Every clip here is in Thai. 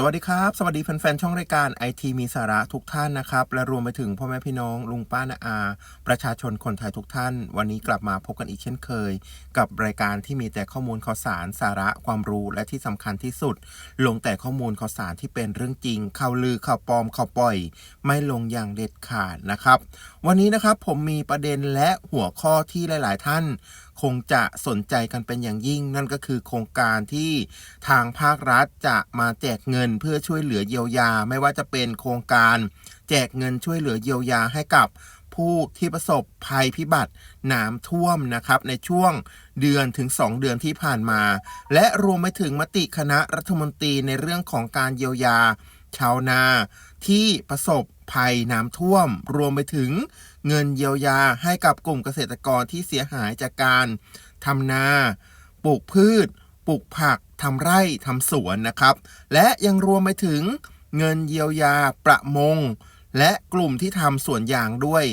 สวัสดีครับ สวัสดีแฟนๆ ช่องรายการไอทีมีสาระทุกท่านนะครับ และรวมไปถึงพ่อแม่พี่น้อง ลุงป้านาอา ประชาชนคนไทยทุกท่าน วันนี้กลับมาพบกันอีกเช่นเคย กับรายการที่มีแต่ข้อมูลข่าวสารสาระความรู้และที่สำคัญที่สุด ลงแต่ข้อมูลข่าวสารที่เป็นเรื่องจริงข่าวลือข่าวปลอมข่าวปล่อย ไม่ลงอย่างเด็ดขาดนะครับ วันนี้นะครับผมมีประเด็นและหัวข้อที่หลาย ๆ ท่าน คงจะสนใจกันเป็นอย่างยิ่ง นั่นก็คือโครงการที่ทางภาครัฐจะมาแจกเงินเพื่อช่วยเหลือเยียวยา ไม่ว่าจะเป็นโครงการแจกเงินช่วยเหลือเยียวยาให้กับผู้ที่ประสบภัยพิบัติน้ำท่วมนะครับในช่วงเดือนถึง 2 เดือนที่ผ่านมา และรวมไปถึงมติคณะรัฐมนตรีในเรื่องของการเยียวยา ชาวนาที่ประสบภัยน้ำท่วม รวมไปถึง เงินเยียวยาให้กับกลุ่มเกษตรกรที่เสียหายจากการทำนา ปลูกพืช ปลูกผักทำไร่ทำสวนนะครับ และยังรวมไปถึงเงินเยียวยาประมง และกลุ่มที่ทำสวนยางด้วย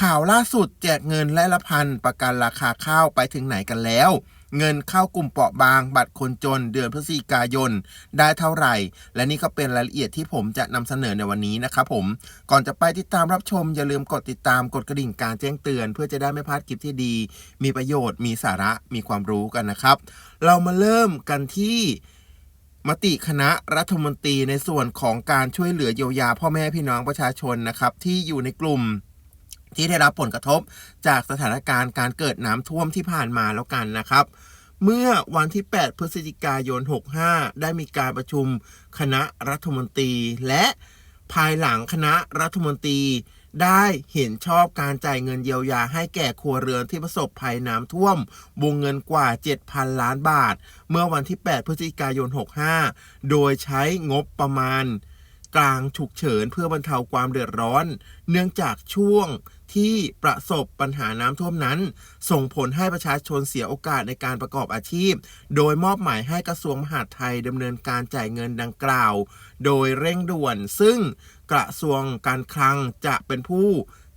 ข่าวล่าสุดแจกเงินและละพันประกันราคาข้าวไปถึงไหนกันแล้ว เงินเข้ากลุ่มเปราะบาง บัตรคนจน เดือนพฤศจิกายน ได้เท่าไหร่ และนี่ก็เป็นรายละเอียดที่ผมจะนำเสนอในวันนี้นะครับผมก่อนจะไปติดตามรับชม อย่าลืมกดติดตามกดกระดิ่งการแจ้งเตือน เพื่อจะได้ไม่พลาดคลิปที่ดี มีประโยชน์ มีสาระมีความรู้กันนะครับ เรามาเริ่มกันที่มติคณะรัฐมนตรีในส่วนของการช่วยเหลือเยียวยาพ่อแม่พี่น้องประชาชนนะครับที่อยู่ในกลุ่ม ที่ได้รับผลกระทบจากสถานการณ์การเกิดน้ำท่วมที่ผ่านมาแล้วกันนะครับ เมื่อวันที่ 8 พฤศจิกายน 65 ได้มีการประชุมคณะรัฐมนตรี และภายหลังคณะรัฐมนตรีได้เห็นชอบการจ่ายเงินเยียวยาให้แก่ครัวเรือนที่ประสบภัยน้ำท่วม วงเงินกว่า 7,000 ล้านบาท เมื่อวันที่ 8 พฤศจิกายน 65 โดยใช้งบประมาณกลางฉุกเฉินเพื่อบรรเทาความเดือดร้อน เนื่องจากช่วง ที่ประสบปัญหาน้ำท่วมนั้น ส่งผลให้ประชาชนเสียโอกาสในการประกอบอาชีพ โดยมอบหมายให้กระทรวงมหาดไทยดำเนินการจ่ายเงินดังกล่าว โดยเร่งด่วน ซึ่งกระทรวงการคลังจะเป็นผู้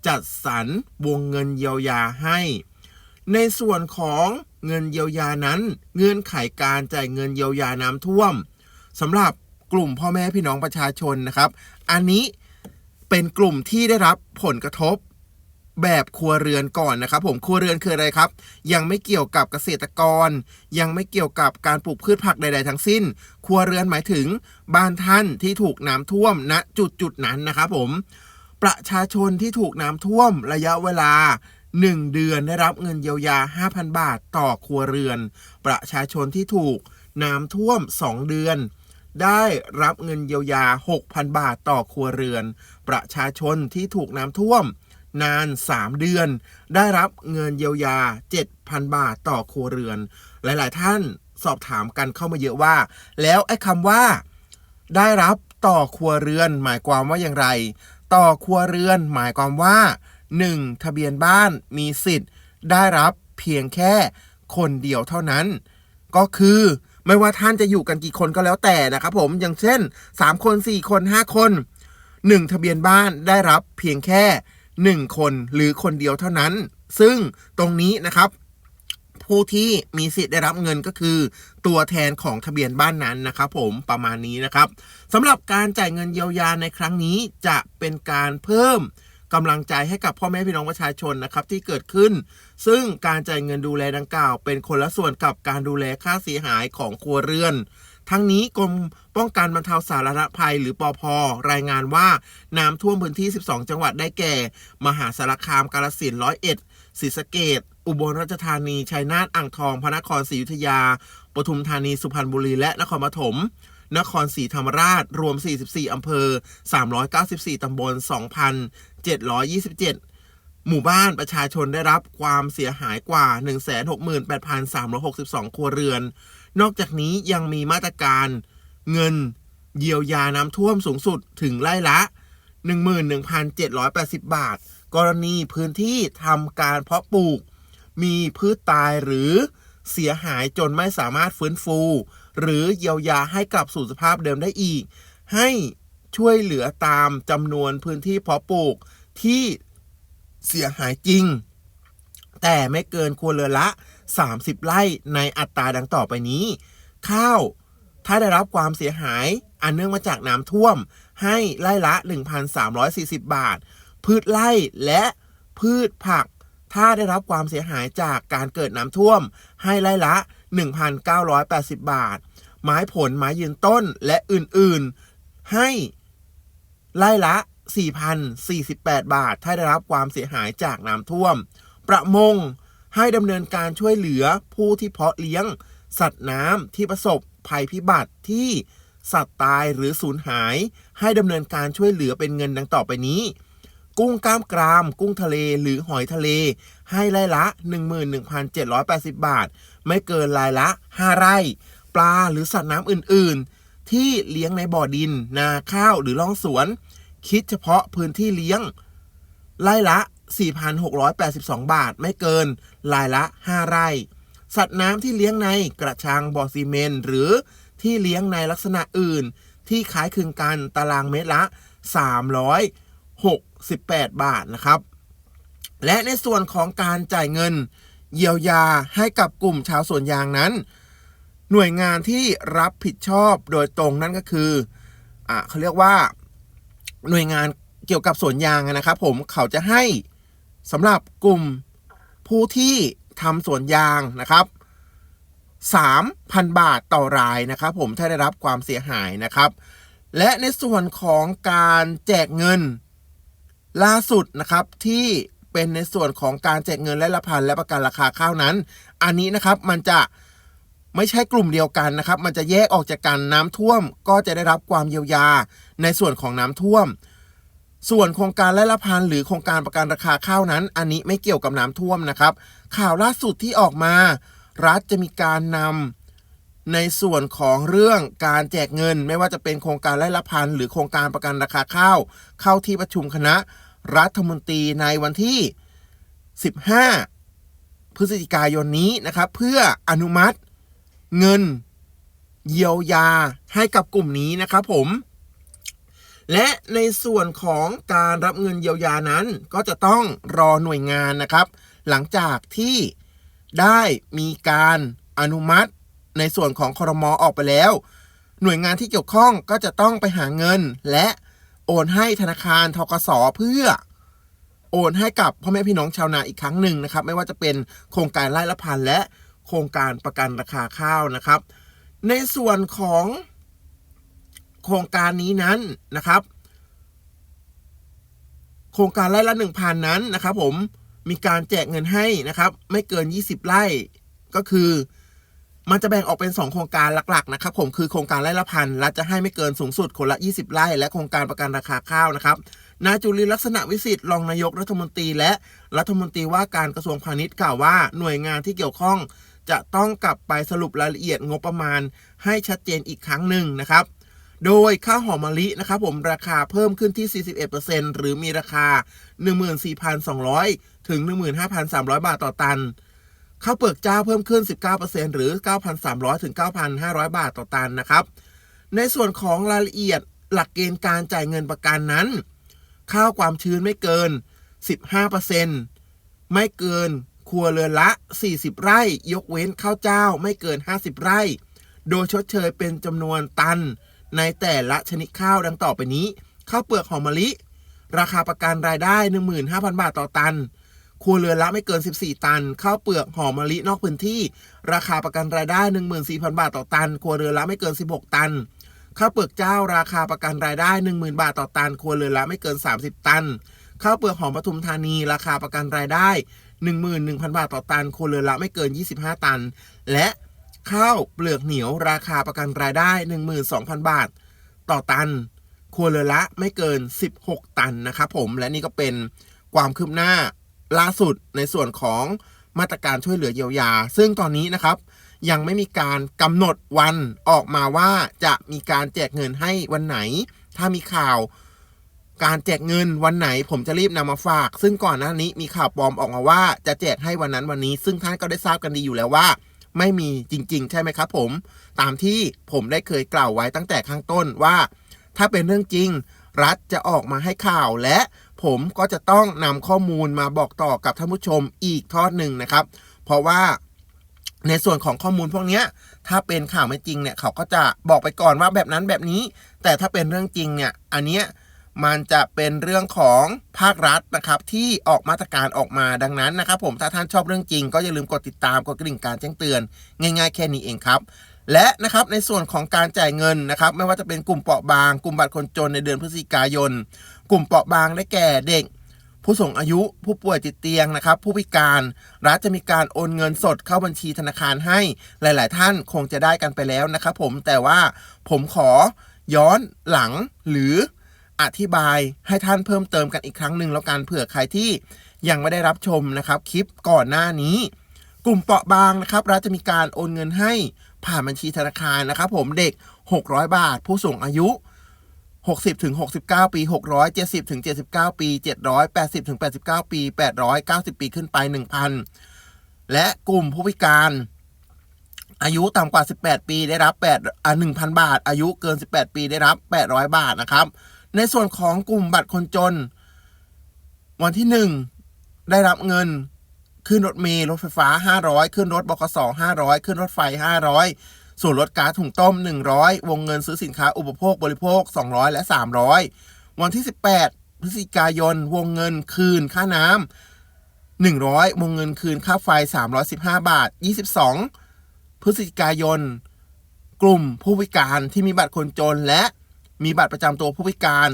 จัดสรรวงเงินเยียวยาให้ ในส่วนของเงินเยียวยานั้น เงื่อนไขการจ่ายเงินเยียวยาน้ำท่วมสำหรับกลุ่มพ่อแม่พี่น้องประชาชนนะครับ อันนี้เป็นกลุ่มที่ได้รับผลกระทบ แบบครัวเรือนก่อนนะครับ ผมครัวเรือนคืออะไรครับ ยังไม่เกี่ยวกับเกษตรกร ยังไม่เกี่ยวกับการปลูกพืชผักใด ๆ ทั้งสิ้น ครัวเรือนหมายถึงบ้านท่านที่ถูกน้ำท่วมณจุดจุดนั้นนะครับผม ประชาชนที่ถูกน้ำท่วมระยะเวลา 1 เดือนได้รับเงินเยียวยา 5,000 บาทต่อครัวเรือน ประชาชนที่ถูกน้ำท่วม 2 เดือนได้รับเงินเยียวยา 6,000 บาทต่อครัวเรือน ประชาชนที่ถูกน้ำท่วม นาน 3 เดือน ได้รับเงินเยียวยา 7,000 บาทต่อครัวเรือน หลาย ๆ ท่านสอบถามกันเข้ามาเยอะว่า แล้วไอ้คำว่า ได้รับต่อครัวเรือน หมายความว่าอย่างไร ต่อครัวเรือน หมายความว่า 1. ทะเบียนบ้านมีสิทธิ์ ได้รับเพียงแค่คนเดียวเท่านั้น ก็คือไม่ว่าท่านจะอยู่กันกี่คนก็แล้วแต่นะครับผมอย่างเช่น 3 คน 4 คน 5 คน 1 ทะเบียนบ้านได้รับเพียงแค่ 1 คนหรือคนเดียวเท่านั้น ซึ่งตรงนี้นะครับ ผู้ที่มีสิทธิ์ได้รับเงินก็คือ ตัวแทนของทะเบียนบ้านนั้นนะครับ ผมประมาณนี้นะครับสำหรับการจ่ายเงินเยียวยาในครั้งนี้จะเป็นการเพิ่มกำลังใจให้กับพ่อแม่พี่น้องประชาชนนะครับที่เกิดขึ้น ซึ่งการจ่ายเงินดูแลดังกล่าว เป็นคนละส่วนกับการดูแลค่าเสียหายของครัวเรือน ทั้งนี้กรมป้องกันบรรเทาสาธารณภัยหรือปอพรายงานว่าน้ำท่วมพื้นที่ 12 จังหวัดได้แก่ มหาสารคามกาฬสินร้อยเอ็ดศรีสะเกดอุบลราชธานีชัยนาทอ่างทอง พระนครศรีอยุธยาปทุมธานีสุพรรณบุรีและนครปฐมนครศรีธรรมราช รวม 44 อำเภอ 394 ตำบล 2,727 หมู่บ้านประชาชนได้รับความเสียหายกว่า 168,362 ครัวเรือน นอกจากนี้ยังมีมาตรการเงินเยียวยาน้ำท่วมสูงสุดถึงไร่ละ 11,780 บาท กรณีพื้นที่ทำการเพาะปลูก มีพืชตายหรือเสียหายจนไม่สามารถฟื้นฟู หรือเยียวยาให้กลับสู่สภาพเดิมได้อีก ให้ช่วยเหลือตามจำนวนพื้นที่เพาะปลูกที่ เสียหายจริง แต่ไม่เกินครัวเรือนละ 30 ไร่ในอัตราดังต่อไปนี้ ข้าว ถ้าได้รับความเสียหาย อันเนื่องมาจากน้ำท่วม ให้ไร่ละ 1,340 บาท พืชไร่และพืชผัก ถ้าได้รับความเสียหายจากการเกิดน้ำท่วม ให้ไร่ละ 1,980 บาท ไม้ผลไม้ยืนต้นและอื่นๆ ให้ไร่ละ 4,048 บาท ถ้าได้รับความเสียหายจากน้ำท่วม ประมงให้ดำเนินการช่วยเหลือผู้ที่เพาะเลี้ยง สัตว์น้ำที่ประสบภัยพิบัติที่สัตว์ตายหรือสูญหาย ให้ดำเนินการช่วยเหลือเป็นเงินดังต่อไปนี้ กุ้งกล้ามกราม กุ้งทะเลหรือหอยทะเล ให้ไร่ละ 11,780 บาท ไม่เกินรายละ 5 ไร่ ปลาหรือสัตว์น้ำอื่น ๆ ที่เลี้ยงในบ่อดิน นาข้าวหรือล่องสวน คิดเฉพาะพื้นที่เลี้ยง ไร่ละ 4,682 บาทไม่เกินรายละ 5 ไร่ สัตว์น้ำที่เลี้ยงในกระชังบ่อซีเมนต์หรือที่เลี้ยงในลักษณะอื่น ที่คล้ายคลึงกันตารางเมตรละ 368 บาทนะครับ และในส่วนของการจ่ายเงิน เยียวยาให้กับกลุ่มชาวสวนยางนั้น หน่วยงานที่รับผิดชอบโดยตรงนั่นก็คืออ่าเขาเรียกว่า หน่วยงานเกี่ยวกับสวนยางนะครับผมเขาจะให้สำหรับกลุ่มผู้ที่ทำสวนยางนะครับ3,000 บาทต่อรายนะครับ ผมถ้าได้รับความเสียหายนะครับ และในส่วนของการแจกเงินล่าสุดนะครับที่เป็นในส่วนของการแจกเงินและละพันและประกันราคาข้าวนั้น อันนี้นะครับมันจะ ไม่ใช่กลุ่มเดียวกันนะครับ มันจะแยกออกจากกันน้ำท่วม ก็จะได้รับความเยียวยา ในส่วนของน้ำท่วม ส่วนโครงการและละพันหรือโครงการประกันราคาข้าวนั้น อันนี้ไม่เกี่ยวกับน้ำท่วมนะครับ ข่าวล่าสุดที่ออกมา รัฐจะมีการนำในส่วนของเรื่องการแจกเงิน ไม่ว่าจะเป็นโครงการไร่ละพันหรือโครงการประกันราคาข้าวเข้าที่ประชุมคณะ รัฐมนตรีในวันที่ 15 พฤศจิกายนนี้นะครับ เพื่ออนุมัติ เงินเยียวยาให้กับกลุ่มนี้นะครับผม และในส่วนของการรับเงินเยียวยานั้นก็จะต้องรอหน่วยงานนะครับ หลังจากที่ได้มีการอนุมัติในส่วนของคอรมอออกไปแล้ว หน่วยงานที่เกี่ยวข้องก็จะต้องไปหาเงิน และโอนให้ธนาคารทกสเพื่อ โอนให้กับพ่อแม่พี่น้องชาวนาอีกครั้งหนึ่งนะครับ ไม่ว่าจะเป็นโครงการไร่ละพันและ โครงการประกันราคาข้าวนะครับ ในส่วนของโครงการนี้นั้นนะครับ โครงการไร่ละหนึ่งพันนั้นนะครับผมมีการแจกเงินให้นะครับ ไม่เกิน 20 ไร่ก็คือ มันจะแบ่งออกเป็น 2 โครงการหลักๆนะครับ ผมคือโครงการไร่ละพันรัฐจะให้ไม่เกินสูงสุดคนละ 20 ไร่ และโครงการประกันราคาข้าวนะครับนายจุลินลักษณะวิสิทธิ์รองนายกรัฐมนตรี และรัฐมนตรีว่าการกระทรวงพาณิชย์กล่าวว่าหน่วยงานที่เกี่ยวข้อง จะต้องกลับไปสรุปรายละเอียดงบประมาณให้ชัดเจนอีกครั้งหนึ่งนะครับ โดยข้าวหอมมะลินะครับผมราคาเพิ่มขึ้นที่ 41%หรือมีราคา 14,200 ถึง 15,300 บาทต่อตัน ข้าวเปลือกเจ้าเพิ่มขึ้น 19%หรือ 9,300 ถึง 9,500 บาทต่อตันนะครับ ในส่วนของรายละเอียดหลักเกณฑ์การจ่ายเงินประกันนั้น ข้าวความชื้นไม่เกิน 15%ไม่เกิน ครัวเรือนละ 40 ไร่ ยกเว้นข้าวเจ้าไม่เกิน 50 ไร่ โดยชดเชยเป็นจำนวนตัน ในแต่ละชนิดข้าวดังต่อไปนี้ข้าวเปลือกหอมมะลิ ราคาประกันรายได้ 15,000 บาทต่อตัน ครัวเรือนละไม่เกิน 14 ตัน ข้าวเปลือกหอมมะลินอกพื้นที่ ราคาประกันรายได้ 14,000 บาทต่อตัน ครัวเรือนละไม่เกิน 16 ตัน ข้าวเปลือกเจ้าราคาประกันรายได้ 10,000 บาทต่อตัน ครัวเรือนละไม่เกิน 30 ตัน ข้าวเปลือกหอมปทุมธานี ราคาประกันรายได้ 11,000 บาทต่อตันครัวเรือนละไม่เกิน 25 ตัน และข้าวเปลือกเหนียวราคาประกันรายได้ 12,000 บาท ต่อตัน ครัวเรือนละไม่เกิน 16 ตันนะครับผมและนี่ก็เป็นความคืบหน้าล่าสุดในส่วนของมาตรการช่วยเหลือเยียวยา ซึ่งตอนนี้นะครับยังไม่มีการกำหนดวันออกมาว่าจะมีการแจกเงินให้วันไหน ถ้ามีข่าว การแจกเงินวันไหนผมจะรีบนำมาฝาก ซึ่งก่อนหน้านี้มีข่าวปลอมออกมาว่า จะแจกให้วันนั้นวันนี้ ซึ่งท่านก็ได้ทราบกันดีอยู่แล้วว่า ไม่มีจริง ๆ ใช่ไหมครับ ผม ตามที่ผมได้เคยกล่าวไว้ตั้งแต่ข้างต้นว่า ถ้าเป็นเรื่องจริง รัฐจะออกมาให้ข่าวและ ผมก็จะต้องนำข้อมูลมาบอกต่อกับท่านผู้ชมอีกทอดหนึ่งนะครับ เพราะว่าในส่วนของข้อมูลพวกนี้ถ้าเป็นข่าวไม่จริงเนี่ยเขาก็จะบอกไปก่อนว่าแบบนั้นแบบนี้ แต่ถ้าเป็นเรื่องจริงเนี่ยอันเนี้ย มันจะเป็นเรื่องของภาครัฐนะครับที่ออกมาตรการออกมาดังนั้นนะครับผมถ้าท่านชอบเรื่องจริง ก็อย่าลืมกดติดตามกดกระดิ่งการแจ้งเตือน ง่ายๆ แค่นี้เองครับและนะครับในส่วนของการจ่ายเงินนะครับไม่ว่าจะเป็นกลุ่มเปราะบาง กลุ่มบัตรคนจนในเดือนพฤศจิกายน กลุ่มเปราะบางได้แก่เด็ก ผู้สูงอายุผู้ป่วยติดเตียงนะครับ ผู้พิการรัฐจะมีการโอนเงินสดเข้าบัญชีธนาคารให้หลาย ๆ ท่านคงจะได้กันไปแล้วนะครับผมแต่ว่าผมขอย้อนหลังหรือ อธิบายให้ท่านเพิ่มเติมกันอีกครั้งหนึ่งแล้วกันเผื่อใครที่ยังไม่ได้รับชมนะครับ คลิปก่อนหน้านี้ กลุ่มเปราะบางนะครับรัฐจะมีการโอนเงินให้ผ่านบัญชีธนาคารนะครับ ผมเด็ก 600 บาท ผู้สูงอายุ 60ถึง69 ปี 670ถึง79 ปี 780ถึง89 ปี 890 ปีขึ้นไป 1,000 และกลุ่มผู้พิการ อายุต่ำกว่า 18 ปีได้รับ8อ่า1,000 บาท อายุเกิน 18 ปีได้รับ 800 บาทนะครับ ในส่วนของกลุ่มบัตรคนจน วันที่ 1 ได้รับเงินขึ้นรถเมล์รถไฟฟ้า 500 ขึ้นรถบกส500 ขึ้นรถไฟ 500 ส่วนลดก๊าซถุงต้ม 100 วงเงินซื้อสินค้าอุปโภคบริโภค 200 และ 300 วันที่ 18 พฤศจิกายน วงเงินคืนค่าน้ำ 100 วงเงินคืนค่าไฟ 315 บาท 22 พฤศจิกายน กลุ่มผู้พิการที่มีบัตรคนจนและ มีบัตรประจำตัวผู้พิการ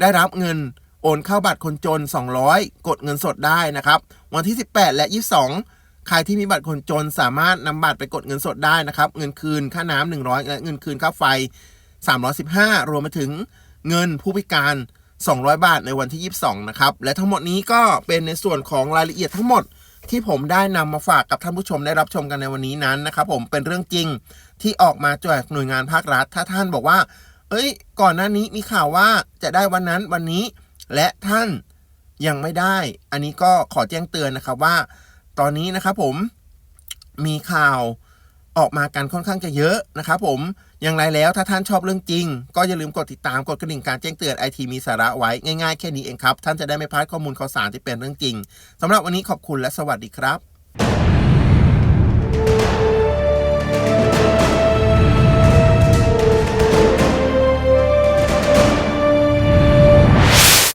ได้รับเงินโอนเข้าบัตรคนจน 200 กดเงินสดได้นะครับ วันที่ 18 และ 22 ใครที่มีบัตรคนจนสามารถนำบัตรไปกดเงินสดได้นะครับ เงินคืนค่าน้ำ100 และเงินคืนค่าไฟ 315 รวมไปถึงเงินผู้พิการ 200 บาทในวันที่ 22 นะครับ และทั้งหมดนี้ก็เป็นในส่วนของรายละเอียดทั้งหมดที่ผมได้นำมาฝากกับท่านผู้ชมได้รับชมกันในวันนี้นั้นนะครับผมเป็นเรื่องจริงที่ออกมาจากหน่วยงานภาครัฐ ถ้าท่านบอกว่า เอ้ย ก่อนหน้านี้มีข่าวว่าจะได้วันนั้นวันนี้ และท่านยังไม่ได้ อันนี้ก็ขอแจ้งเตือนนะครับว่า ตอนนี้นะครับผมมีข่าวออกมากันค่อนข้างจะเยอะนะครับผมอย่างไรแล้วถ้าท่านชอบเรื่องจริง ก็อย่าลืมกดติดตามกดกระดิ่งการแจ้งเตือนไอทีมีสาระไว้ง่ายๆแค่นี้เองครับ ท่านจะได้ไม่พลาดข้อมูลข่าวสารที่เป็นเรื่องจริงสำหรับวันนี้ขอบคุณและสวัสดีครับ